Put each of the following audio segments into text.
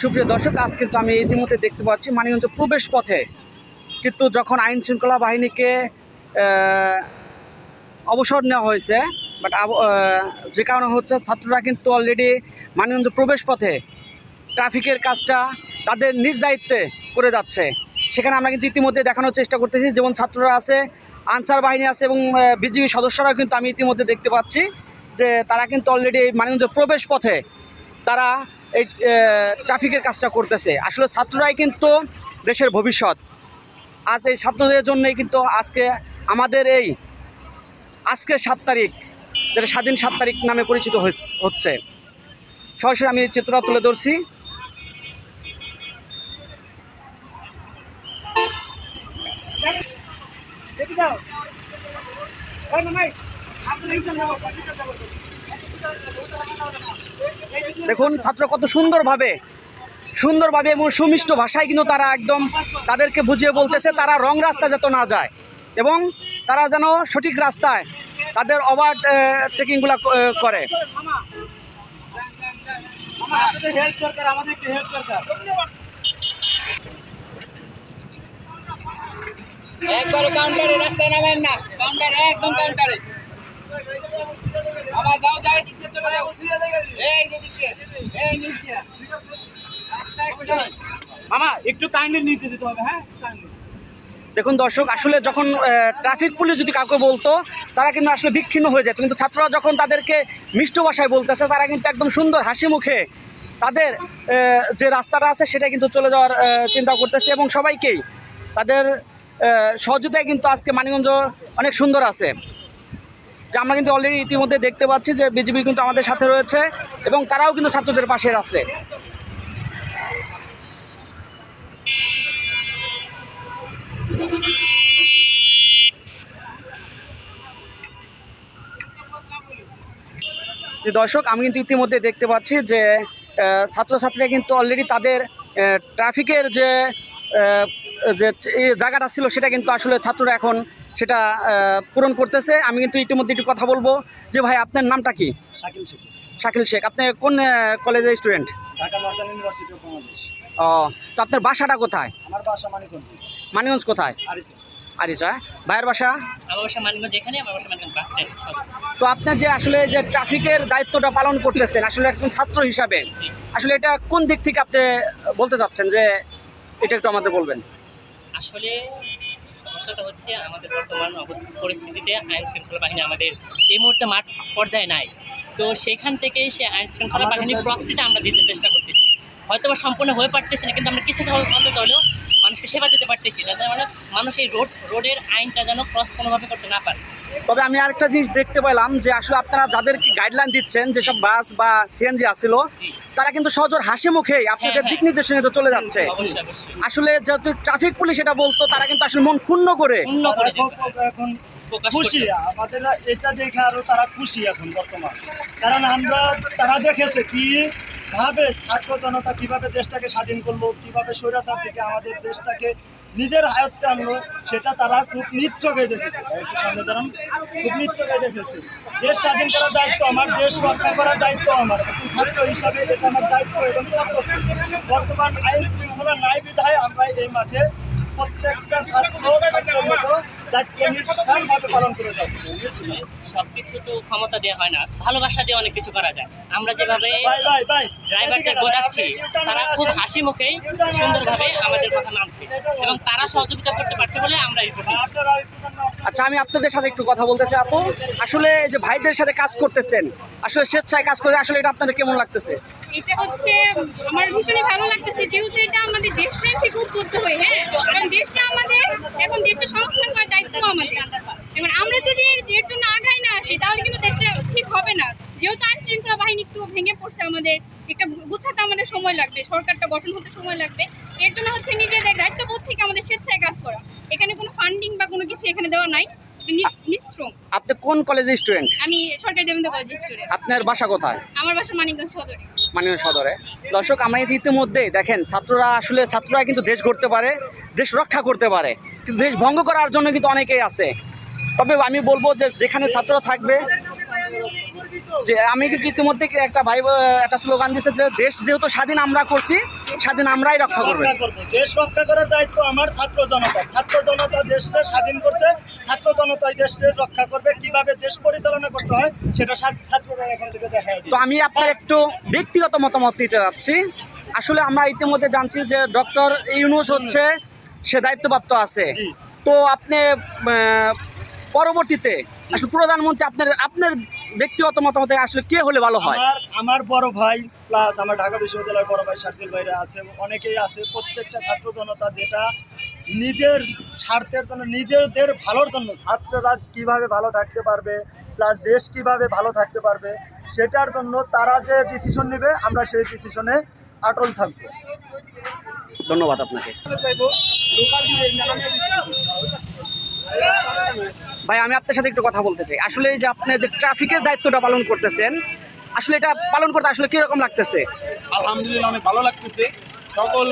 সুপ্রিয় দর্শক, আজ কিন্তু আমি ইতিমধ্যে দেখতে পাচ্ছি মানিগঞ্জ প্রবেশ পথে। কিন্তু যখন আইন শৃঙ্খলা বাহিনীকে অবসর নেওয়া হয়েছে বাট যে কারণে হচ্ছে ছাত্ররা কিন্তু অলরেডি মানিগঞ্জ প্রবেশ পথে ট্রাফিকের কাজটা তাদের নিজ দায়িত্বে করে যাচ্ছে। সেখানে আমরা কিন্তু ইতিমধ্যে দেখানোর চেষ্টা করতেছি, যেমন ছাত্ররা আছে, আনসার বাহিনী আছে এবং বিজিবি সদস্যরাও কিন্তু আমি ইতিমধ্যে দেখতে পাচ্ছি যে তারা কিন্তু অলরেডি মানিগঞ্জ প্রবেশ পথে তারা এই ট্রাফিকের কাজটা করতেছে। আসলে ছাত্ররাই কিন্তু দেশের ভবিষ্যৎ। আজ এই ছাত্রদের জন্যই কিন্তু আজকে আমাদের এই, আজকে সাত তারিখ, যেটা স্বাধীন সাত তারিখ নামে পরিচিত হচ্ছে। সরাসরি আমি চিত্রটা তুলে ধরছি। দেখুন, ছাত্র কত সুন্দরভাবে সুন্দরভাবে এবং সুমিষ্ট ভাষায় কিন্তু তারা একদম তাদেরকে বুঝিয়ে বলতেছে, তারা রং রাস্তা যাতে না যায় এবং তারা যেন সঠিক রাস্তায় তাদের ওভার টেকিংগুলো করে। একবারে কাউন্টারে রাস্তায় নামেন না। কাউন্টারে একদম কাউন্টারে আমার যাও যাই দিক চলে যাও। এই যে দিক এই নিচে মামা একটু কাইন্ডলি নিতে দিতে হবে হ্যাঁ? দেখুন দর্শক আসলে যখন ট্রাফিক পুলিশ যদি কাউকে বলতো তারা কিন্তু আসলে বিচ্ছিন্ন হয়ে যেত। কিন্তু ছাত্ররা যখন তাদেরকে মিষ্ট ভাষায় বলতেছে তারা কিন্তু একদম সুন্দর হাসি মুখে তাদের যে রাস্তাটা আছে সেটা কিন্তু চলে যাওয়ার চিন্তা করতেছে এবং সবাইকেই তাদের সহযোগিতায় কিন্তু আজকে মানিগঞ্জ অনেক সুন্দর আছে। যে আমরা কিন্তু অলরেডি ইতিমধ্যে দেখতে পাচ্ছি যে বিজেপি কিন্তু আমাদের সাথে রয়েছে এবং তারাও কিন্তু ছাত্রদের পাশে আছে। দর্শক, আমি কিন্তু ইতিমধ্যে দেখতে পাচ্ছি যে ছাত্রছাত্রীরা কিন্তু অলরেডি তাদের ট্রাফিকের যে যে জায়গাটা ছিল সেটা কিন্তু আসলে ছাত্ররা এখন সেটা পূরণ করতেছে। আমি কিন্তু ইতিমধ্যে একটু কথা বলব যে ভাই আপনার নামটা কি? শাকিল শেখ। শাকিল শেখ। আপনি কোন কলেজের student Dhaka northern university of Bangladesh. ও তো আপনার বাসাটা কোথায়? আমার বাসা মানিকগঞ্জ। মানিগঞ্জ কোথায়? আরিসে আরিসা ভাইয়ের বাসা? আমার বাসা মানিকগঞ্জ এখানে আমার বাসা মানিকগঞ্জ বাস স্ট্যান্ড তো আপনার যে আসলে যে ট্রাফিকের দায়িত্বটা পালন করতেছেন আসলে একজন ছাত্র হিসাবে আসলে এটা কোন দিক থেকে আপনি বলতে চাচ্ছেন যে এটা একটু আমাদের বলবেন? আসলে সমস্যাটা হচ্ছে আমাদের বর্তমান পরিস্থিতিতে আইন শৃঙ্খলা বাহিনী আমাদের এই মুহূর্তে মাঠ পর্যায়ে নাই। তো সেখান থেকে সে আইন শৃঙ্খলা বাহিনীর প্রক্সিটা আমরা দিতে চেষ্টা করতেছি। হয়তো বা সম্পূর্ণ হয়ে পারতেছি না কিন্তু আমরা কিছুটা অন্তত হলেও মানুষকে সেবা দিতে পারতেছি যাতে মানে মানুষ এই রোড রোডের আইনটা যেন ক্রস কোনোভাবে করতে না পারে। তবে আমি আরেকটা জিনিস দেখতে পেলাম যে আসলে আপনারা যাদেরকে গাইডলাইন দিচ্ছেন যেসব বাস বা সিএনজি আসছিল তারা কিন্তু সহজর হাসি মুখেই আপনাদের হ্যাঁ। দিক নির্দেশনে তো চলে যাচ্ছে। অবশ্যই আসলে যেহেতু ট্রাফিক পুলিশ এটা বলতো তারা কিন্তু আসলে মন ক্ষুণ্ণ করে। খুশি। আমাদের এটা দেখে আরও তারা খুশি এখন বর্তমান। কারণ আমরা তারা দেখেছে কি ভাবে ছাত্র জনতা কীভাবে দেশটাকে স্বাধীন করল, কীভাবে স্বৈরাচার থেকে আমাদের দেশটাকে নিজের আয়ত্তে আনলো, সেটা তারা খুব নিচ্ছকে দেখেছে। খুব নিচ্ছকে দেখেছে। দেশ স্বাধীন করার দায়িত্ব আমার, দেশ রক্ষা করার দায়িত্ব আমার। ছাত্র হিসাবে এটা আমার দায়িত্ব এবং বর্তমান আইন শৃঙ্খলা নাই বিধায় আমরা এই মাঠে প্রত্যেকটা ছাত্র ছাত্রের মতো দায়িত্ব নিষ্ঠানভাবে পালন করে যাচ্ছে সবকিছু তো ক্ষমতা দেওয়া হয় না। ভালোবাসা দিয়ে অনেক কিছু করা যায়। আমরা যেভাবে ড্রাইভারদের বোঝাচ্ছি তারা খুব হাসি মুখেই সুন্দরভাবে আমাদের কথা মানছে। এবং তারা সহযোগিতা করতে পারছে বলে আমরা এই আচ্ছা আমি আপনাদের সাথে একটু কথা বলতে চাই আপু। আসলে যে ভাইদের সাথে কাজ করতেছেন আসলে স্বেচ্ছায় কাজ করে আসলে এটা আপনাদের কেমন লাগতেছে? এটা হচ্ছে, আমার ভীষণই ভালো লাগতেছে যেহেতু এটা আমাদের দেশপ্রেম থেকে উদ্বুদ্ধ হয়ে হ্যাঁ? কারণ দেশটা আমাদের, এখন দেশটা সংস্কার করার দায়িত্ব আমাদের। এখন আমরা যদি এর- জন্য আগাই না আসি, তাহলে কিন্তু দেখতে ঠিক হবে না। যেহেতু আইন শৃঙ্খলা বাহিনী একটু ভেঙে পড়ছে আমাদের, একটা গুছাতে আমাদের সময় লাগবে, সরকারটা গঠন হতে সময় লাগবে। এর জন্য হচ্ছে নিজেদের দায়িত্ববোধ থেকে আমাদের স্বেচ্ছায় কাজ করা। এখানে কোনো ফান্ডিং বা কোনো কিছু এখানে দেওয়া নাই। আপনি কোন কলেজের স্টুডেন্ট আমি সরকারি দেবেন্দ্র কলেজের স্টুডেন্ট আপনার বাসা কোথায়? আমার বাসা মানিকগঞ্জ সদরে। মাননীয় সদরে। দর্শক আমরা ইতিমধ্যে দেখেন ছাত্ররা আসলে ছাত্ররা কিন্তু দেশ গড়তে পারে দেশ রক্ষা করতে পারে কিন্তু দেশ ভঙ্গ করার জন্য কিন্তু অনেকেই আছে। তবে আমি বলব যে যেখানে ছাত্ররা থাকবে যে আমি কিন্তু ইতিমধ্যে একটা ভাই একটা স্লোগান দিয়েছে যে দেশ যেহেতু স্বাধীন আমরা করছি স্বাধীন আমরাই রক্ষা করব। দেশ রক্ষা করার দায়িত্ব আমার ছাত্র জনতা। ছাত্র জনতা দেশকে স্বাধীন করছে ছাত্র জনতাই দেশকে রক্ষা করবে। কীভাবে দেশ পরিচালনা করতে হয় সেটা ছাত্র- ছাত্ররা এখান থেকে দেখা তো আমি আপনার একটু ব্যক্তিগত মতামত দিতে যাচ্ছি আসলে আমরা ইতিমধ্যে জানছি যে ডক্টর ইউনুস হচ্ছে সে দায়িত্বপ্রাপ্ত আছে। তো আপনি পরবর্তীতে আসলে প্রধানমন্ত্রী আপনার আপনার ব্যক্তিগত মতামতে আসলে কে হলে ভালো হয়? আমার আমার বড় ভাই প্লাস আমার ঢাকা বিশ্ববিদ্যালয়ের বড় ভাই শার্দিল ভাইরা আছে অনেকেই আছে। প্রত্যেকটা ছাত্র জনতা যেটা নিজের স্বার্থের জন্য নিজেদের ভালোর জন্য ছাত্ররা কীভাবে ভালো থাকতে পারবে প্লাস দেশ কীভাবে ভালো থাকতে পারবে সেটার জন্য তারা যে ডিসিশন নেবে আমরা সেই ডিসিশনে আটল থাকব। ধন্যবাদ আপনাকে। ভাই, আমি আপনার সাথে একটু কথা বলতে চাই। আসলে যে আপনি যে ট্রাফিকের দায়িত্বটা পালন করতেছেন, আসলে এটা পালন করতে আসলে কীরকম লাগতেছে? আলহামদুলিল্লাহ, অনেক ভালো লাগতেছে। সকল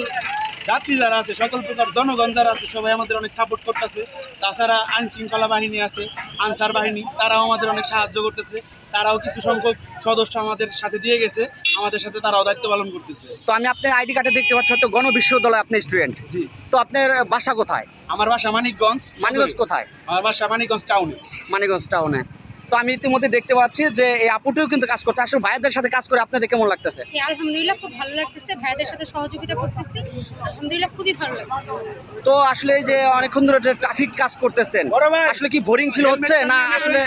যাত্রী যারা আছে সকল প্রকার জনগণ যারা আছে সবাই আমাদের অনেক সাপোর্ট করতেছে। তাছাড়া আইন শৃঙ্খলা বাহিনী আছে আনসার বাহিনী তারাও আমাদের অনেক সাহায্য করতেছে। তারাও কিছু সংখ্যক সদস্য আমাদের সাথে দিয়ে গেছে আমাদের সাথে তারাও দায়িত্ব পালন করতেছে। তো আমি আপনার আইডি কার্ডে দেখতে পাচ্ছি হয়তো গণ বিশ্ববিদ্যালয় আপনি স্টুডেন্ট জি। তো আপনার বাসা কোথায়? আমার বাসা মানিকগঞ্জ মানিকগঞ্জ কোথায়? আমার বাসা মানিকগঞ্জ টাউনে মানিকগঞ্জ টাউনে তো আমি ইতিমধ্যে দেখতে পাচ্ছি যে এই আপুটিও কিন্তু কাজ করছে। আসলে ভাইয়াদের সাথে কাজ করে আপনাদের কেমন লাগতেছে? আলহামদুলিল্লাহ খুব ভালো লাগতেছে। ভাইদের সাথে সহযোগিতা করতেছি। আলহামদুলিল্লাহ খুবই ভালো লাগতেছে। তো আসলে এই যে অনেকক্ষণ ধরে ট্রাফিক কাজ করতেছেন আসলে কি বোরিং ফিল হচ্ছে? না আসলে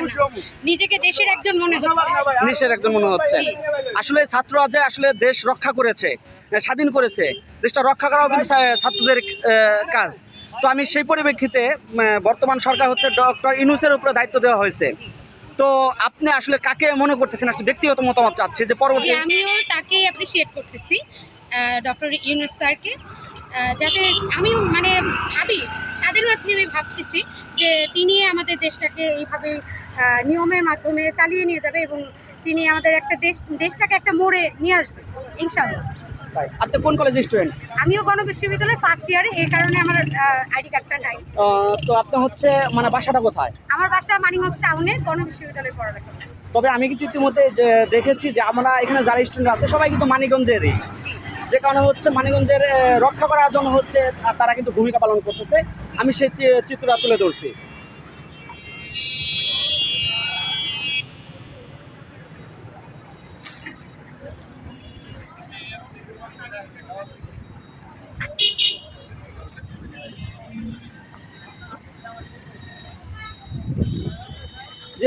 নিজেকে দেশের একজন মনে হচ্ছে। নিশের একজন মনে হচ্ছে। আসলে ছাত্ররা যে আসলে দেশ রক্ষা করেছে স্বাধীন করেছে দেশটা রক্ষা করাও কিন্তু ছাত্রদের কাজ। তো আমি সেই পরিপ্রেক্ষিতে বর্তমান সরকার হচ্ছে ডক্টর ইনুসের উপরে দায়িত্ব দেওয়া হয়েছে। তো আপনি আসলে কাকে মনে করতেছেন? আসলে ব্যক্তিগত মতামত চাচ্ছে যে পরবর্তী আমিও তাকেই অ্যাপ্রিসিয়েট করতেছি ডক্টর ইউনুস স্যারকে। যাতে আমি মানে ভাবি, তাদেরও আপনি আমি ভাবতেছি যে তিনি আমাদের দেশটাকে এইভাবে নিয়মের মাধ্যমে চালিয়ে নিয়ে যাবে এবং তিনি আমাদের একটা দেশ দেশটাকে একটা মোড়ে নিয়ে আসবে ইনশাল্লাহ আপনি কোন কলেজের স্টুডেন্ট আমিও গণ বিশ্ববিদ্যালয় ফার্স্ট ইয়ারে এই কারণে আমার আইডি কার্ডটা নাই। তো আপনি হচ্ছে মানে বাসাটা কোথায়? আমার বাসা মানিগঞ্জ টাউনে গণ বিশ্ববিদ্যালয়ে পড়ালেখা তবে আমি কিন্তু ইতিমধ্যে যে দেখেছি যে আমরা এখানে যারা স্টুডেন্ট আছে সবাই কিন্তু মানিগঞ্জেরই যে কারণে হচ্ছে মানিগঞ্জের রক্ষা করার জন্য হচ্ছে তারা কিন্তু ভূমিকা পালন করতেছে। আমি সেই চিত্রটা তুলে ধরছি।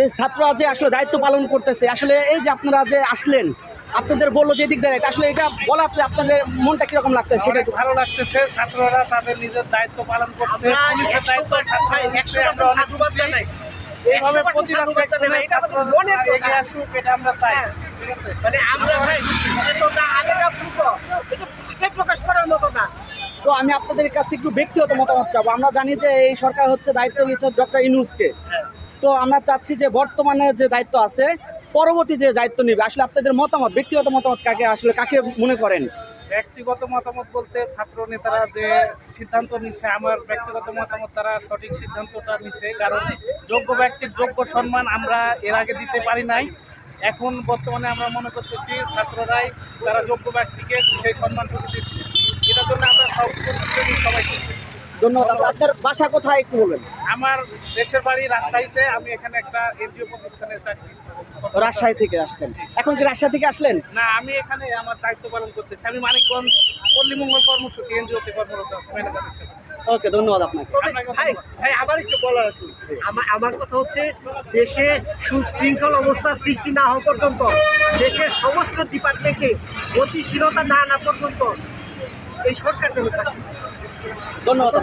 যে ছাত্ররা যে আসলে দায়িত্ব পালন করতেছে আসলে এই যে আপনারা যে আসলেন আপনাদের বলল যে দিক দাঁড়ায় আসলে এটা বলাতে আপনাদের মনটা কীরকম লাগতেছে সেটা ভালো লাগতেছে ছাত্ররা তাদের নিজের দায়িত্ব পালন করছে আমরা এটা ঠিক আছে? তো আমি আপনাদের কাছ থেকে একটু ব্যক্তিগত মতামত চাবো। আমরা জানি যে এই সরকার হচ্ছে দায়িত্ব দিয়েছে ডক্টর ইনুসকে তো আমরা চাচ্ছি যে বর্তমানে যে দায়িত্ব আছে, পরবর্তীতে দায়িত্ব নেবে। আসলে আপনাদের মতামত, ব্যক্তিগত মতামত কাকে, আসলে কাকে মনে করেন? ব্যক্তিগত মতামত বলতে ছাত্র নেতারা যে সিদ্ধান্ত নিছে, আমার ব্যক্তিগত মতামত, তারা সঠিক সিদ্ধান্তটা নিছে। কারণ যোগ্য ব্যক্তির যোগ্য সম্মান আমরা এর আগে দিতে পারি নাই। এখন বর্তমানে আমরা মনে করতেছি ছাত্ররাই তারা যোগ্য ব্যক্তিকে সেই সম্মানটুকু দিচ্ছে। এটার জন্য আমরা সব সবাই ধন্যবাদ আপনার- আপনার বাসা কোথায় একটু বলবেন আমার দেশের বাড়ি রাজশাহীতে আমি এখানে একটা এনজিও প্রতিষ্ঠানে চাকরি রাজশাহী থেকে আসছেন। এখন কি রাজশাহী থেকে আসলেন? না আমি এখানে আমার দায়িত্ব পালন করতেছি। আমি মানিকগঞ্জ পল্লীমঙ্গল কর্মসূচি এনজিওতে কর্মরত আছি ম্যানেজার হিসেবে। ওকে ধন্যবাদ আপনাকে। আপনাকে ভাই ভাই আমার একটু বলার আছে। আমার আমার কথা হচ্ছে দেশে সুশৃঙ্খল অবস্থা সৃষ্টি না হওয়া পর্যন্ত দেশের সমস্ত ডিপার্টমেন্টে গতিশীলতা না আনা পর্যন্ত এই সরকার যেন থাকে। ধন্যবাদ।